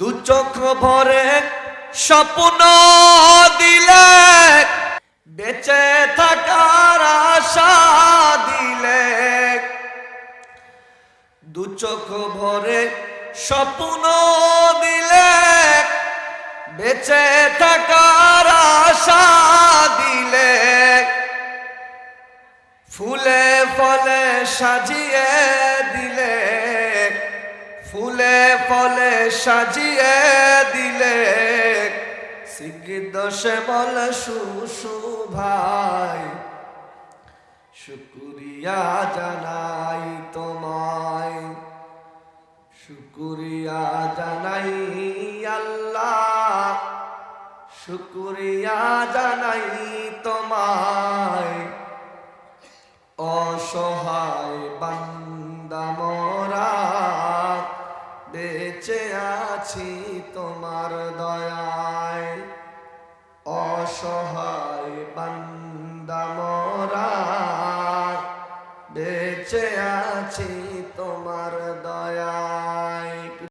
দু চোখ ভরে স্বপ্ন দিলে, বেঁচে থাকার আশা দিলে। দু চোখ ভরে স্বপ্ন দিলে, বেঁচে থাকার আশা দিলে। ফুলে ফলে সাজিয়ে দিলে ফুলে ফলে সাজিয়ে দিলে। সিগিদ সে বল শুশু ভাই শুকুরিয়া জানাই তোমায়। শুকুরিয়া জানাই আল্লাহ। শুকুরিয়া জানাই তোমায়। অসহায় বান্দা মোরা বেঁচে আছি তোমার দয়ায়। অসহায় বান্দা মোরা। বেঁচে আছি তোমার দয়ায়